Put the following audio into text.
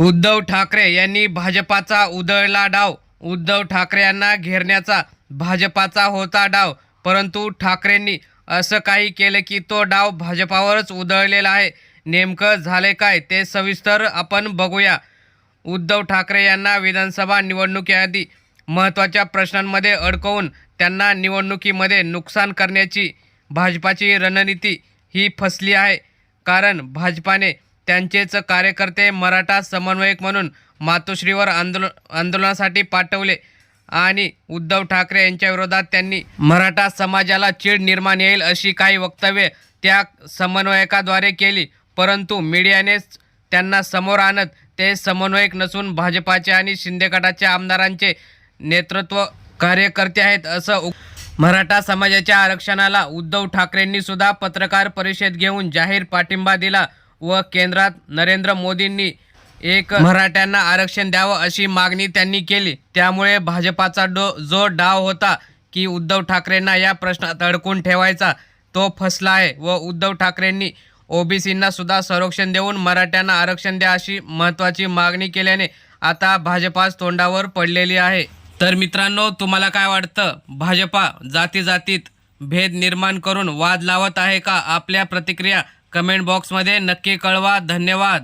उद्धव ठाकरे यांनी भाजपाचा उधळला डाव. उद्धव ठाकरे यांना घेरण्याचा भाजपाचा होता डाव. परंतु ठाकरेंनी असं काही केलं की तो डाव भाजपावरच उधळलेला आहे. नेमकं झाले काय ते सविस्तर आपण बघूया. उद्धव ठाकरे यांना विधानसभा निवडणुकीआधी महत्त्वाच्या प्रश्नांमध्ये अडकवून त्यांना निवडणुकीमध्ये नुकसान करण्याची भाजपाची रणनीती ही फसली आहे. कारण भाजपाने त्यांचेच कार्यकर्ते मराठा समन्वयक म्हणून मातोश्रीवर आंदोलन आंदोलनासाठी पाठवले. आणि उद्धव ठाकरे यांच्या विरोधात त्यांनी मराठा समाजाला चीड निर्माण येईल अशी काही वक्तव्ये त्या समन्वयकाद्वारे केली. परंतु मीडियानेच त्यांना समोर आणत ते समन्वयक नसून भाजपाचे आणि शिंदे गटाच्या आमदारांचे नेतृत्व कार्यकर्ते आहेत असं मराठा समाजाच्या आरक्षणाला उद्धव ठाकरेंनी सुद्धा पत्रकार परिषद घेऊन जाहीर पाठिंबा दिला. व केंद्रात नरेंद्र मोदींनी एक मराठ्यांना आरक्षण द्यावं अशी मागणी त्यांनी केली. त्यामुळे भाजपाचा डो जो डाव होता की उद्धव ठाकरेंना या प्रश्नात अडकून ठेवायचा तो फसला आहे व उद्धव ठाकरेंनी ओबीसींना सुद्धा संरक्षण देऊन मराठ्यांना आरक्षण द्या अशी महत्त्वाची मागणी केल्याने आता भाजपाच तोंडावर पडलेली आहे. तर मित्रांनो तुम्हाला काय वाटतं? भाजपा जाती जातीत भेद निर्माण करून वाद लावत आहे का? आपल्या प्रतिक्रिया कमेंट बॉक्समध्ये नक्की कळवा. धन्यवाद.